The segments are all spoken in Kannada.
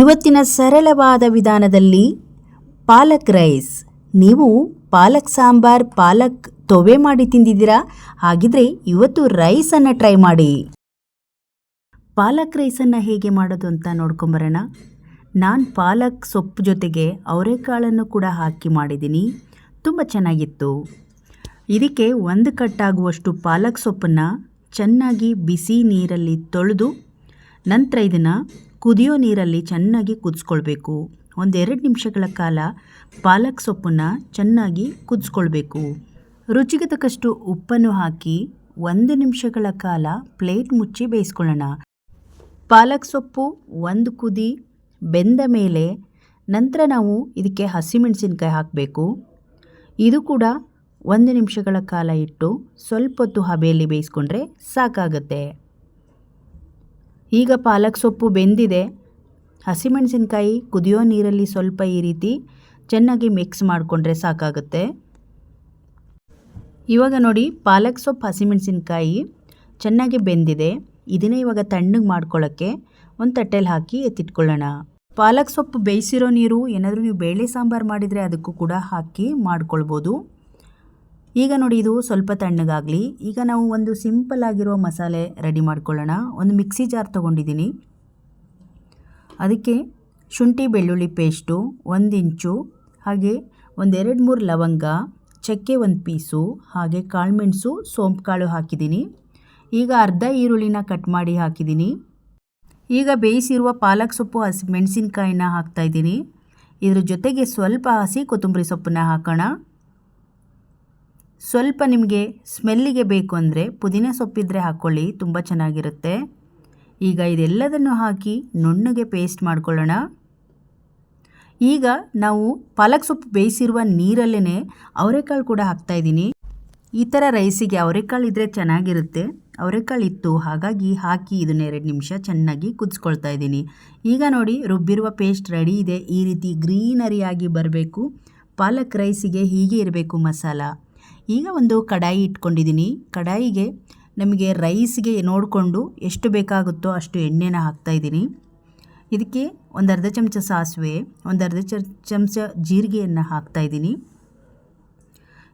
ಇವತ್ತಿನ ಸರಳವಾದ ವಿಧಾನದಲ್ಲಿ ಪಾಲಕ್ ರೈಸ್. ನೀವು ಪಾಲಕ್ ಸಾಂಬಾರ್, ಪಾಲಕ್ ತೊವೆ ಮಾಡಿ ತಿಂದಿದ್ದೀರಾ? ಹಾಗಿದ್ರೆ ಇವತ್ತು ರೈಸನ್ನು ಟ್ರೈ ಮಾಡಿ. ಪಾಲಕ್ ರೈಸನ್ನು ಹೇಗೆ ಮಾಡೋದು ಅಂತ ನೋಡ್ಕೊಂಬರೋಣ. ನಾನು ಪಾಲಕ್ ಸೊಪ್ಪು ಜೊತೆಗೆ ಅವರೆಕಾಳನ್ನು ಕೂಡ ಹಾಕಿ ಮಾಡಿದ್ದೀನಿ. ತುಂಬ ಚೆನ್ನಾಗಿತ್ತು. ಇದಕ್ಕೆ ಒಂದು ಕಟ್ಟಾಗುವಷ್ಟು ಪಾಲಕ್ ಸೊಪ್ಪನ್ನು ಚೆನ್ನಾಗಿ ಬಿಸಿ ನೀರಲ್ಲಿ ತೊಳೆದು ನಂತರ ಇದನ್ನು ಕುದಿಯೋ ನೀರಲ್ಲಿ ಚೆನ್ನಾಗಿ ಕುದಿಸ್ಕೊಳ್ಬೇಕು. ಒಂದೆರಡು ನಿಮಿಷಗಳ ಕಾಲ ಪಾಲಕ್ ಸೊಪ್ಪನ್ನು ಚೆನ್ನಾಗಿ ಕುದಿಸ್ಕೊಳ್ಬೇಕು. ರುಚಿಗೆ ತಕ್ಕಷ್ಟು ಉಪ್ಪನ್ನು ಹಾಕಿ ಒಂದು ನಿಮಿಷಗಳ ಕಾಲ ಪ್ಲೇಟ್ ಮುಚ್ಚಿ ಬೇಯಿಸ್ಕೊಳ್ಳೋಣ. ಪಾಲಕ್ ಸೊಪ್ಪು ಒಂದು ಕುದಿ ಬೆಂದ ಮೇಲೆ ನಂತರ ನಾವು ಇದಕ್ಕೆ ಹಸಿಮೆಣಸಿನ್ಕಾಯಿ ಹಾಕಬೇಕು. ಇದು ಕೂಡ ಒಂದು ನಿಮಿಷಗಳ ಕಾಲ ಇಟ್ಟು ಸ್ವಲ್ಪ ಹೊತ್ತು ಹಬೆಯಲ್ಲಿ ಬೇಯಿಸ್ಕೊಂಡ್ರೆ ಸಾಕಾಗತ್ತೆ. ಈಗ ಪಾಲಕ್ ಸೊಪ್ಪು ಬೆಂದಿದೆ. ಹಸಿಮೆಣಸಿನ್ಕಾಯಿ ಕುದಿಯೋ ನೀರಲ್ಲಿ ಸ್ವಲ್ಪ ಈ ರೀತಿ ಚೆನ್ನಾಗಿ ಮಿಕ್ಸ್ ಮಾಡಿಕೊಂಡ್ರೆ ಸಾಕಾಗುತ್ತೆ. ಇವಾಗ ನೋಡಿ ಪಾಲಕ್ ಸೊಪ್ಪು ಹಸಿಮೆಣಸಿನ್ಕಾಯಿ ಚೆನ್ನಾಗಿ ಬೆಂದಿದೆ. ಇದನ್ನೇ ಇವಾಗ ತಣ್ಣಗೆ ಮಾಡ್ಕೊಳ್ಳೋಕ್ಕೆ ಒಂದು ತಟ್ಟೆಲಿ ಹಾಕಿ ಎತ್ತಿಟ್ಕೊಳ್ಳೋಣ. ಪಾಲಕ್ ಸೊಪ್ಪು ಬೇಯಿಸಿರೋ ನೀರು ಏನಾದರೂ ನೀವು ಬೇಳೆ ಸಾಂಬಾರು ಮಾಡಿದರೆ ಅದಕ್ಕೂ ಕೂಡ ಹಾಕಿ ಮಾಡ್ಕೊಳ್ಬೋದು. ಈಗ ನೋಡಿ ಇದು ಸ್ವಲ್ಪ ತಣ್ಣಗಾಗಲಿ. ಈಗ ನಾವು ಒಂದು ಸಿಂಪಲ್ ಆಗಿರೋ ಮಸಾಲೆ ರೆಡಿ ಮಾಡ್ಕೊಳ್ಳೋಣ. ಒಂದು ಮಿಕ್ಸಿ ಜಾರ್ ತೊಗೊಂಡಿದ್ದೀನಿ. ಅದಕ್ಕೆ ಶುಂಠಿ ಬೆಳ್ಳುಳ್ಳಿ ಪೇಸ್ಟು ಒಂದು ಇಂಚು, ಹಾಗೆ ಒಂದೆರಡು ಮೂರು ಲವಂಗ, ಚಕ್ಕೆ ಒಂದು ಪೀಸು, ಹಾಗೆ ಕಾಳುಮೆಣಸು ಸೋಂಪು ಕಾಳು ಹಾಕಿದ್ದೀನಿ. ಈಗ ಅರ್ಧ ಈರುಳ್ಳಿನ ಕಟ್ ಮಾಡಿ ಹಾಕಿದ್ದೀನಿ. ಈಗ ಬೇಯಿಸಿರುವ ಪಾಲಕ್ ಸೊಪ್ಪು ಹಸಿ ಮೆಣಸಿನ್ಕಾಯಿನ ಹಾಕ್ತಾಯಿದ್ದೀನಿ ಇದ್ರ ಜೊತೆಗೆ ಸ್ವಲ್ಪ ಹಸಿ ಕೊತ್ತಂಬರಿ ಸೊಪ್ಪನ್ನ ಹಾಕೋಣ. ಸ್ವಲ್ಪ ನಿಮಗೆ ಸ್ಮೆಲ್ಲಿಗೆ ಬೇಕು ಅಂದರೆ ಪುದೀನ ಸೊಪ್ಪಿದ್ರೆ ಹಾಕ್ಕೊಳ್ಳಿ ತುಂಬ ಚೆನ್ನಾಗಿರುತ್ತೆ. ಈಗ ಇದೆಲ್ಲದನ್ನು ಹಾಕಿ ನುಣ್ಣಗೆ ಪೇಸ್ಟ್ ಮಾಡ್ಕೊಳ್ಳೋಣ. ಈಗ ನಾವು ಪಾಲಕ್ ಸೊಪ್ಪು ಬೇಯಿಸಿರುವ ನೀರಲ್ಲೇ ಅವರೆಕಾಳು ಕೂಡ ಹಾಕ್ತಾಯಿದ್ದೀನಿ ಈ ಥರ ರೈಸಿಗೆ ಅವರೆಕಾಳು ಇದ್ದರೆ ಚೆನ್ನಾಗಿರುತ್ತೆ. ಅವರೆಕಾಳು ಇತ್ತು, ಹಾಗಾಗಿ ಹಾಕಿ ಇದನ್ನ ಎರಡು ನಿಮಿಷ ಚೆನ್ನಾಗಿ ಕುದಿಸ್ಕೊಳ್ತಾ ಇದ್ದೀನಿ. ಈಗ ನೋಡಿ, ರುಬ್ಬಿರುವ ಪೇಸ್ಟ್ ರೆಡಿ ಇದೆ. ಈ ರೀತಿ ಗ್ರೀನರಿಯಾಗಿ ಬರಬೇಕು. ಪಾಲಕ್ ರೈಸಿಗೆ ಹೀಗೆ ಇರಬೇಕು ಮಸಾಲ. ಈಗ ಒಂದು ಕಡಾಯಿ ಇಟ್ಕೊಂಡಿದ್ದೀನಿ. ಕಡಾಯಿಗೆ ನಮಗೆ ರೈಸ್ಗೆ ನೋಡಿಕೊಂಡು ಎಷ್ಟು ಬೇಕಾಗುತ್ತೋ ಅಷ್ಟು ಎಣ್ಣೆನ ಹಾಕ್ತಾಯಿದ್ದೀನಿ ಇದಕ್ಕೆ ಒಂದು ಅರ್ಧ ಚಮಚ ಸಾಸಿವೆ, ಒಂದು ಅರ್ಧ ಚ ಚಮಚ ಜೀರಿಗೆಯನ್ನು ಹಾಕ್ತಾಯಿದ್ದೀನಿ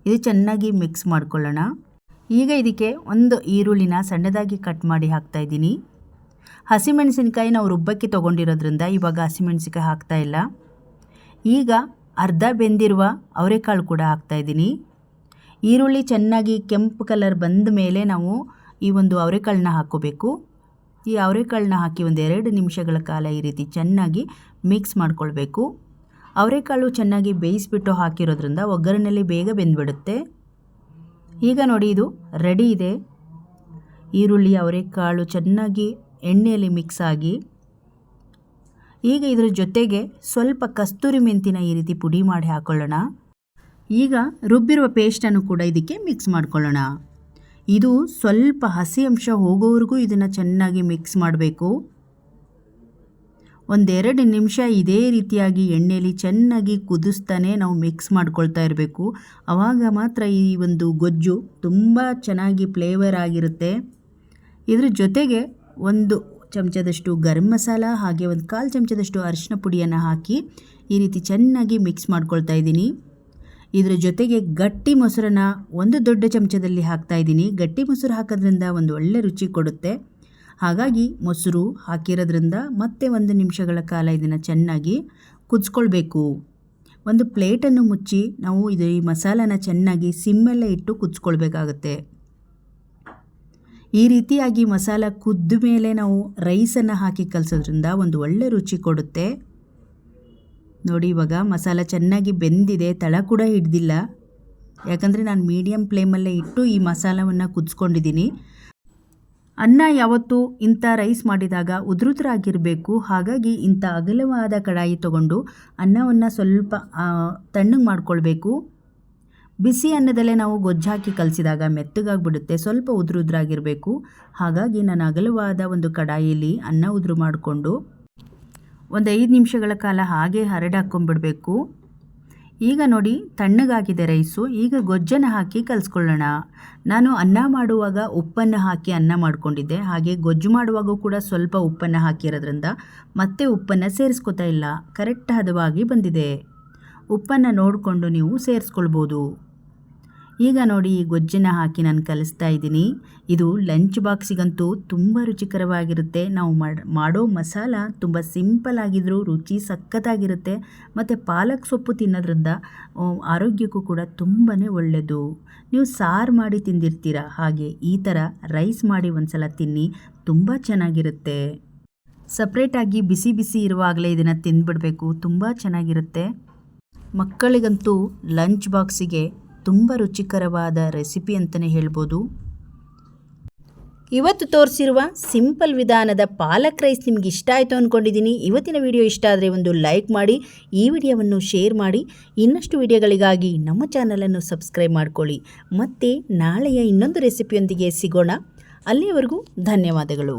ಇದು ಚೆನ್ನಾಗಿ ಮಿಕ್ಸ್ ಮಾಡ್ಕೊಳ್ಳೋಣ. ಈಗ ಇದಕ್ಕೆ ಒಂದು ಈರುಳ್ಳಿನ ಸಣ್ಣದಾಗಿ ಕಟ್ ಮಾಡಿ ಹಾಕ್ತಾಯಿದ್ದೀನಿ ಹಸಿಮೆಣಸಿನ್ಕಾಯಿ ನಾವು ರುಬ್ಬಕ್ಕೆ ತೊಗೊಂಡಿರೋದ್ರಿಂದ ಇವಾಗ ಹಸಿಮೆಣಸಿನ್ಕಾಯಿ ಹಾಕ್ತಾ ಇಲ್ಲ. ಈಗ ಅರ್ಧ ಬೆಂದಿರುವ ಅವರೆಕಾಳು ಕೂಡ ಹಾಕ್ತಾಯಿದ್ದೀನಿ ಈರುಳ್ಳಿ ಚೆನ್ನಾಗಿ ಕೆಂಪು ಕಲರ್ ಬಂದ ಮೇಲೆ ನಾವು ಈ ಒಂದು ಅವರೆಕಾಳನ್ನ ಹಾಕ್ಕೋಬೇಕು. ಈ ಅವರೆಕಾಳನ್ನ ಹಾಕಿ ಒಂದು ಎರಡು ನಿಮಿಷಗಳ ಕಾಲ ಈ ರೀತಿ ಚೆನ್ನಾಗಿ ಮಿಕ್ಸ್ ಮಾಡ್ಕೊಳ್ಬೇಕು. ಅವರೆಕಾಳು ಚೆನ್ನಾಗಿ ಬೇಯಿಸ್ಬಿಟ್ಟು ಹಾಕಿರೋದ್ರಿಂದ ಒಗ್ಗರಣೆಯಲ್ಲಿ ಬೇಗ ಬೆಂದ್ಬಿಡುತ್ತೆ. ಈಗ ನೋಡಿ ಇದು ರೆಡಿ ಇದೆ. ಈರುಳ್ಳಿ, ಅವರೆಕಾಳು ಚೆನ್ನಾಗಿ ಎಣ್ಣೆಯಲ್ಲಿ ಮಿಕ್ಸ್ ಆಗಿ ಈಗ ಇದರ ಜೊತೆಗೆ ಸ್ವಲ್ಪ ಕಸ್ತೂರಿ ಮೆಂತಿನ ಈ ರೀತಿ ಪುಡಿ ಮಾಡಿ ಹಾಕೊಳ್ಳೋಣ. ಈಗ ರುಬ್ಬಿರುವ ಪೇಸ್ಟನ್ನು ಕೂಡ ಇದಕ್ಕೆ ಮಿಕ್ಸ್ ಮಾಡ್ಕೊಳ್ಳೋಣ. ಇದು ಸ್ವಲ್ಪ ಹಸಿ ಅಂಶ ಹೋಗೋವರೆಗೂ ಇದನ್ನು ಚೆನ್ನಾಗಿ ಮಿಕ್ಸ್ ಮಾಡಬೇಕು. ಒಂದೆರಡು ನಿಮಿಷ ಇದೇ ರೀತಿಯಾಗಿ ಎಣ್ಣೆಯಲ್ಲಿ ಚೆನ್ನಾಗಿ ಕುದಿಸ್ತಾನೆ ನಾವು ಮಿಕ್ಸ್ ಮಾಡ್ಕೊಳ್ತಾ ಇರಬೇಕು. ಆವಾಗ ಮಾತ್ರ ಈ ಒಂದು ಗೊಜ್ಜು ತುಂಬ ಚೆನ್ನಾಗಿ ಫ್ಲೇವರ್ ಆಗಿರುತ್ತೆ. ಇದ್ರ ಜೊತೆಗೆ ಒಂದು ಚಮಚದಷ್ಟು ಗರಂ ಮಸಾಲ ಹಾಗೆ ಒಂದು ಕಾಲು ಚಮಚದಷ್ಟು ಅರಿಶಿನ ಪುಡಿಯನ್ನು ಹಾಕಿ ಈ ರೀತಿ ಚೆನ್ನಾಗಿ ಮಿಕ್ಸ್ ಮಾಡ್ಕೊಳ್ತಾ ಇದ್ದೀನಿ. ಇದರ ಜೊತೆಗೆ ಗಟ್ಟಿ ಮೊಸರನ್ನ ಒಂದು ದೊಡ್ಡ ಚಮಚದಲ್ಲಿ ಹಾಕ್ತಾ ಇದ್ದೀನಿ. ಗಟ್ಟಿ ಮೊಸರು ಹಾಕೋದ್ರಿಂದ ಒಂದು ಒಳ್ಳೆ ರುಚಿ ಕೊಡುತ್ತೆ. ಹಾಗಾಗಿ ಮೊಸರು ಹಾಕಿರೋದ್ರಿಂದ ಮತ್ತೆ ಒಂದು ನಿಮಿಷಗಳ ಕಾಲ ಇದನ್ನು ಚೆನ್ನಾಗಿ ಕುದಿಸ್ಕೊಳ್ಬೇಕು. ಒಂದು ಪ್ಲೇಟನ್ನು ಮುಚ್ಚಿ ನಾವು ಇದು ಈ ಮಸಾಲನ ಚೆನ್ನಾಗಿ ಸಿಮ್ಮೆಲ್ಲ ಇಟ್ಟು ಕುದಿಸ್ಕೊಳ್ಬೇಕಾಗತ್ತೆ. ಈ ರೀತಿಯಾಗಿ ಮಸಾಲ ಕುದ್ದ ಮೇಲೆ ನಾವು ರೈಸನ್ನು ಹಾಕಿ ಕಲಿಸೋದ್ರಿಂದ ಒಂದು ಒಳ್ಳೆ ರುಚಿ ಕೊಡುತ್ತೆ. ನೋಡಿ ಇವಾಗ ಮಸಾಲ ಚೆನ್ನಾಗಿ ಬೆಂದಿದೆ, ತಳ ಕೂಡ ಹಿಡ್ದಿಲ್ಲ. ಯಾಕಂದರೆ ನಾನು ಮೀಡಿಯಮ್ ಫ್ಲೇಮಲ್ಲೇ ಇಟ್ಟು ಈ ಮಸಾಲವನ್ನು ಕುದಿಸ್ಕೊಂಡಿದ್ದೀನಿ. ಅನ್ನ ಯಾವತ್ತು ಇಂಥ ರೈಸ್ ಮಾಡಿದಾಗ ಉದೃತರಾಗಿರಬೇಕು ಹಾಗಾಗಿ ಇಂಥ ಅಗಲವಾದ ಕಡಾಯಿ ತಗೊಂಡು ಅನ್ನವನ್ನು ಸ್ವಲ್ಪ ತಣ್ಣಗೆ ಮಾಡ್ಕೊಳ್ಬೇಕು. ಬಿಸಿ ಅನ್ನದಲ್ಲೇ ನಾವು ಗೊಜ್ಜು ಹಾಕಿ ಕಲಸಿದಾಗ ಮೆತ್ತಗಾಗ್ಬಿಡುತ್ತೆ, ಸ್ವಲ್ಪ ಉದುರುದ್ರಾಗಿರಬೇಕು. ಹಾಗಾಗಿ ನಾನು ಅಗಲವಾದ ಒಂದು ಕಡಾಯಿಯಲ್ಲಿ ಅನ್ನ ಉದುರು ಮಾಡಿಕೊಂಡು ಒಂದು ಐದು ನಿಮಿಷಗಳ ಕಾಲ ಹಾಗೆ ಹರಡಾಕ್ಕೊಂಡ್ಬಿಡಬೇಕು ಈಗ ನೋಡಿ, ತಣ್ಣಗಾಗಿದೆ ರೈಸು. ಈಗ ಗೊಜ್ಜನ್ನು ಹಾಕಿ ಕಲಿಸ್ಕೊಳ್ಳೋಣ. ನಾನು ಅನ್ನ ಮಾಡುವಾಗ ಉಪ್ಪನ್ನು ಹಾಕಿ ಅನ್ನ ಮಾಡಿಕೊಂಡಿದ್ದೆ. ಹಾಗೆ ಗೊಜ್ಜು ಮಾಡುವಾಗೂ ಕೂಡ ಸ್ವಲ್ಪ ಉಪ್ಪನ್ನು ಹಾಕಿರೋದ್ರಿಂದ ಮತ್ತೆ ಉಪ್ಪನ್ನು ಸೇರಿಸ್ಕೊತಾ ಇಲ್ಲ. ಕರೆಕ್ಟ್ ಹದವಾಗಿ ಬಂದಿದೆ. ಉಪ್ಪನ್ನು ನೋಡಿಕೊಂಡು ನೀವು ಸೇರಿಸ್ಕೊಳ್ಬೋದು. ಈಗ ನೋಡಿ ಈ ಗೊಜ್ಜನ್ನು ಹಾಕಿ ನಾನು ಕಲಿಸ್ತಾ ಇದ್ದೀನಿ. ಇದು ಲಂಚ್ ಬಾಕ್ಸಿಗಂತೂ ತುಂಬ ರುಚಿಕರವಾಗಿರುತ್ತೆ. ನಾವು ಮಾಡೋ ಮಸಾಲ ತುಂಬ ಸಿಂಪಲ್ ಆಗಿದ್ರೂ ರುಚಿ ಸಖತ್ತಾಗಿರುತ್ತೆ. ಮತ್ತು ಪಾಲಕ್ ಸೊಪ್ಪು ತಿನ್ನೋದ್ರಿಂದ ಆರೋಗ್ಯಕ್ಕೂ ಕೂಡ ತುಂಬಾ ಒಳ್ಳೆಯದು ನೀವು ಸಾರು ಮಾಡಿ ತಿಂದಿರ್ತೀರ? ಹಾಗೆ ಈ ಥರ ರೈಸ್ ಮಾಡಿ ಒಂದ್ಸಲ ತಿನ್ನಿ, ತುಂಬ ಚೆನ್ನಾಗಿರುತ್ತೆ. ಸಪ್ರೇಟಾಗಿ ಬಿಸಿ ಬಿಸಿ ಇರುವಾಗಲೇ ಇದನ್ನು ತಿಂದ್ಬಿಡಬೇಕು, ತುಂಬ ಚೆನ್ನಾಗಿರುತ್ತೆ. ಮಕ್ಕಳಿಗಂತೂ ಲಂಚ್ ಬಾಕ್ಸಿಗೆ ತುಂಬ ರುಚಿಕರವಾದ ರೆಸಿಪಿ ಅಂತಲೇ ಹೇಳ್ಬೋದು. ಇವತ್ತು ತೋರಿಸಿರುವ ಸಿಂಪಲ್ ವಿಧಾನದ ಪಾಲಕ್ ರೈಸ್ ನಿಮ್ಗೆ ಇಷ್ಟ ಆಯಿತು ಅಂದ್ಕೊಂಡಿದ್ದೀನಿ ಇವತ್ತಿನ ವಿಡಿಯೋ ಇಷ್ಟ ಆದರೆ ಒಂದು ಲೈಕ್ ಮಾಡಿ, ಈ ವಿಡಿಯೋವನ್ನು ಶೇರ್ ಮಾಡಿ, ಇನ್ನಷ್ಟು ವಿಡಿಯೋಗಳಿಗಾಗಿ ನಮ್ಮ ಚಾನಲನ್ನು ಸಬ್ಸ್ಕ್ರೈಬ್ ಮಾಡ್ಕೊಳ್ಳಿ. ಮತ್ತು ನಾಳೆಯ ಇನ್ನೊಂದು ರೆಸಿಪಿಯೊಂದಿಗೆ ಸಿಗೋಣ. ಅಲ್ಲಿಯವರೆಗೂ ಧನ್ಯವಾದಗಳು.